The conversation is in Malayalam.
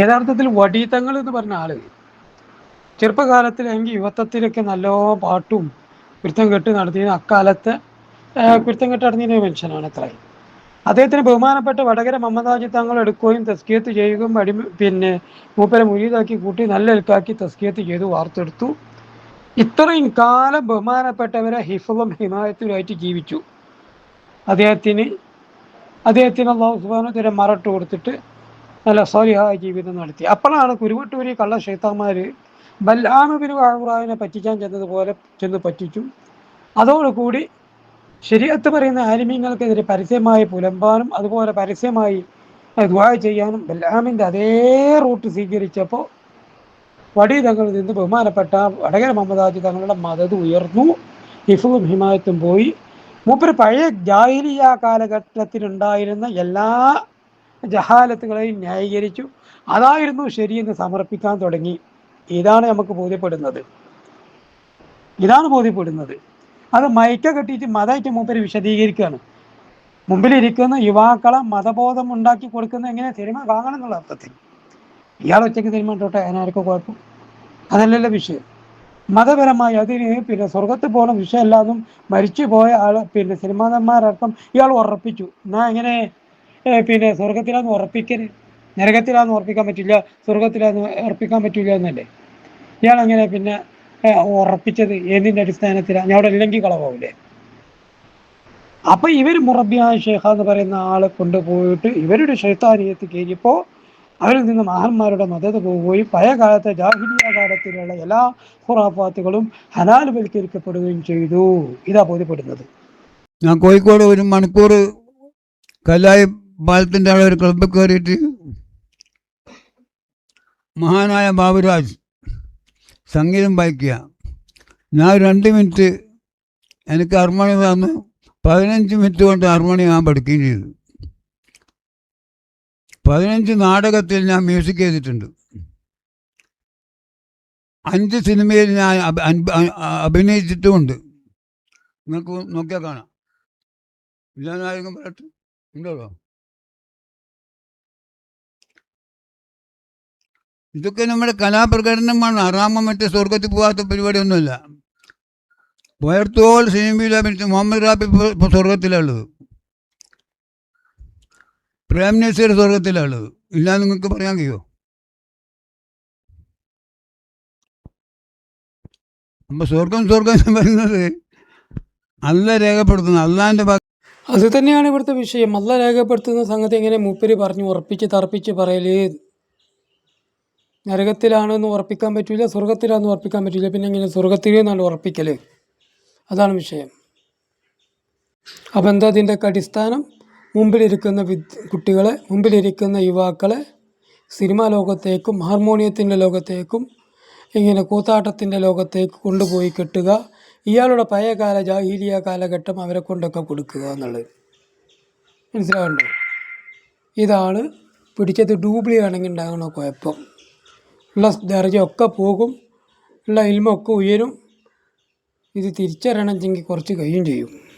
യഥാർത്ഥത്തിൽ വടീത്തങ്ങൾ എന്ന് പറഞ്ഞ ആൾ. ചെറുപ്പകാലത്തിൽ അല്ലെങ്കിൽ യുവത്വത്തിലൊക്കെ നല്ല പാട്ടും കുരുത്തം കെട്ട് നടത്തിയ അക്കാലത്ത് കുരുത്തം കെട്ട് നടത്തിയ മനുഷ്യനാണ് അത്ര. അദ്ദേഹത്തിന് ബഹുമാനപ്പെട്ട വടകര മമ്മദാജി തങ്ങൾ എടുക്കുകയും തസ്കിയത്ത് ചെയ്യുകയും അടി പിന്നെ മൂപ്പരെ മുരീതാക്കി കൂട്ടി നല്ല എൽക്കാക്കി തസ്കിയത്ത് ചെയ്തു വാർത്തെടുത്തു. ഇത്രയും കാലം ബഹുമാനപ്പെട്ടവരെ ഹിഫും ഹിമായത്തിലുമായിട്ട് ജീവിച്ചു. അദ്ദേഹത്തിന് അദ്ദേഹത്തിന് അള്ളാഹു സുബാനത്തിനെ മറട്ട് കൊടുത്തിട്ട് നല്ല സ്വാലിഹായ ജീവിതം നടത്തി. അപ്പോഴാണ് കുരുവട്ടൂരി കള്ള ഷെയ്ത്താന്മാർ ബല്ലാമബിന് വാഹുറാവിനെ പറ്റിക്കാൻ ചെന്നതുപോലെ ചെന്ന് പറ്റിച്ചു. അതോടുകൂടി ശരിയത്ത് പറയുന്ന ആലിമീങ്ങൾക്കെതിരെ പരസ്യമായി പുലമ്പാനും അതുപോലെ പരസ്യമായി ദ്വാ ചെയ്യാനും ബല്ലാമിന്റെ അതേ റൂട്ട് സ്വീകരിച്ചപ്പോൾ വടി തങ്ങളിൽ നിന്ന് ബഹുമാനപ്പെട്ട വടകര മമതാജി തങ്ങളുടെ മതത് ഉയർന്നു. ഹിഫും ഹിമായത്തും പോയി. മൂപ്പര് പഴയ ജാഹിലിയ കാലഘട്ടത്തിലുണ്ടായിരുന്ന എല്ലാ ജഹാലത്തുകളെയും ന്യായീകരിച്ചു. അതായിരുന്നു ശരിയെന്ന് സമർപ്പിക്കാൻ തുടങ്ങി. ഇതാണ് നമുക്ക് ബോധ്യപ്പെടുന്നത്. ഇതാണ് ബോധ്യപ്പെടുന്നത്. അത് മയക്ക കെട്ടിയിട്ട് മതമായിട്ട് മൂപ്പര് വിശദീകരിക്കുകയാണ്. മുമ്പിലിരിക്കുന്ന യുവാക്കളെ മതബോധം ഉണ്ടാക്കി കൊടുക്കുന്ന എങ്ങനെ സിനിമ കാണണം എന്നുള്ള അർത്ഥത്തിൽ. ഇയാൾ ഒറ്റയ്ക്ക് സിനിമ ഇട്ടോട്ടെ അതിനാർക്കും കുഴപ്പം. അതല്ലല്ലോ വിഷയം. മതപരമായി അതിന് പിന്നെ സ്വർഗത്ത് പോകുന്ന വിഷയമല്ലാതും മരിച്ചു പോയ ആൾ പിന്നെ സിനിമാന്മാരർത്ഥം ഇയാൾ ഉറപ്പിച്ചു. എന്നാ എങ്ങനെ പിന്നെ സ്വർഗത്തിലാന്ന് ഉറപ്പിക്കരുത് നരകത്തിലാന്ന് ഉറപ്പിക്കാൻ പറ്റില്ല സ്വർഗത്തിലാന്ന് ഉറപ്പിക്കാൻ പറ്റില്ല എന്നല്ലേ? ഇയാൾ അങ്ങനെ പിന്നെ ഉറപ്പിച്ചത് ഏതിന്റെ അടിസ്ഥാനത്തിലാണ് ഞാൻ അവിടെ ഇല്ലെങ്കിൽ കളവാവില്ലേ അപ്പൊ ഇവർ മുറബിയായ ഷേഖ എന്ന് പറയുന്ന ആളെ കൊണ്ടുപോയിട്ട് ഇവരുടെ ഷെയ്ത്താനിയത്ത് കയറിയപ്പോൾ അവരിൽ നിന്ന് മഹാന്മാരുടെ മതത് പോവുകയും പഴയ കാലത്തെ ജാഹിലിയ കാലത്തിലുള്ള എല്ലാ ഖുറാഫാത്തുകളും ഹലാൽവൽക്കരിക്കപ്പെടുകയും ചെയ്തു. ഇതാ ബോധ്യപ്പെടുന്നത്. ഞാൻ കോഴിക്കോട് ഒരു മണിക്കൂർ കല്ലായി പാലത്തിന്റെ അവിടെ ഒരു ക്ലബ്ബിൽ കയറിയിട്ട് മഹാനായ ബാബുരാജ് സംഗീതം വായിക്കുക. ഞാൻ രണ്ട് മിനിറ്റ് എനിക്ക് അർമണി തന്നു. പതിനഞ്ച് മിനിറ്റ് കൊണ്ട് അർമണി ഞാൻ പഠിക്കുകയും ചെയ്തു. പതിനഞ്ച് നാടകത്തിൽ ഞാൻ മ്യൂസിക് ചെയ്തിട്ടുണ്ട് അഞ്ച് സിനിമയിൽ ഞാൻ അഭിനയിച്ചിട്ടുമുണ്ട്. നിങ്ങൾക്ക് നോക്കിയാൽ കാണാം. ഇല്ലാന്നായിരിക്കും പറയട്ടെ ഉണ്ടോ? ഇതൊക്കെ നമ്മുടെ കലാപ്രകടനമാണ്. അറാമ മറ്റേ സ്വർഗത്തിൽ പോകാത്ത പരിപാടിയൊന്നുമില്ല. പോയർത്തോൾ സിനിമയിൽ അഭിനയിച്ച മുഹമ്മദ് റാബി ഇപ്പോൾ സ്വർഗത്തിലുള്ളത് പ്രേം നസീർ സ്വർഗത്തിലുള്ളത് ഇല്ല നിങ്ങൾക്ക് പറയാൻ കഴിയോ? അപ്പൊ സ്വർഗം സ്വർഗം എന്ന് പറയുന്നത് അല്ല രേഖപ്പെടുത്തുന്നു അള്ളാന്റെ അത് തന്നെയാണ് ഇവിടുത്തെ വിഷയം. അല്ല രേഖപ്പെടുത്തുന്ന സംഗതി എങ്ങനെ മൂപ്പര് പറഞ്ഞു ഉറപ്പിച്ച് തറപ്പിച്ച് നരകത്തിലാണെന്ന് ഉറപ്പിക്കാൻ പറ്റില്ല സ്വർഗത്തിലാണെന്ന് ഉറപ്പിക്കാൻ പറ്റില്ല പിന്നെ ഇങ്ങനെ സ്വർഗത്തിലെന്നാണ് ഉറപ്പിക്കൽ അതാണ് വിഷയം. അപ്പം എന്താ ഇതിന്റെയൊക്കെ അടിസ്ഥാനം? മുമ്പിലിരിക്കുന്ന വിദ് കുട്ടികളെ മുമ്പിലിരിക്കുന്ന യുവാക്കളെ സിനിമാ ലോകത്തേക്കും ഹാർമോണിയത്തിന്റെ ലോകത്തേക്കും ഇങ്ങനെ കൂത്താട്ടത്തിന്റെ ലോകത്തേക്ക് കൊണ്ടുപോയി കെട്ടുക ഇയാളുടെ പഴയകാല ജാഹീലിയ കാലഘട്ടം അവരെ കൊണ്ടൊക്കെ കൊടുക്കുക എന്നുള്ളത്. മനസ്സിലാകണ്ടോ ഇതാണ് പിടിച്ചത് ഡൂബ്ലി ആണെങ്കിൽ ഉണ്ടാകണ കുഴപ്പം. ഉള്ള ദർജയൊക്കെ പോകും. ഉള്ള ഇൽമൊക്കെ ഉയരും. ഇത് തിരിച്ചറിയണമെങ്കിൽ കുറച്ച് കഴിയും ചെയ്യും.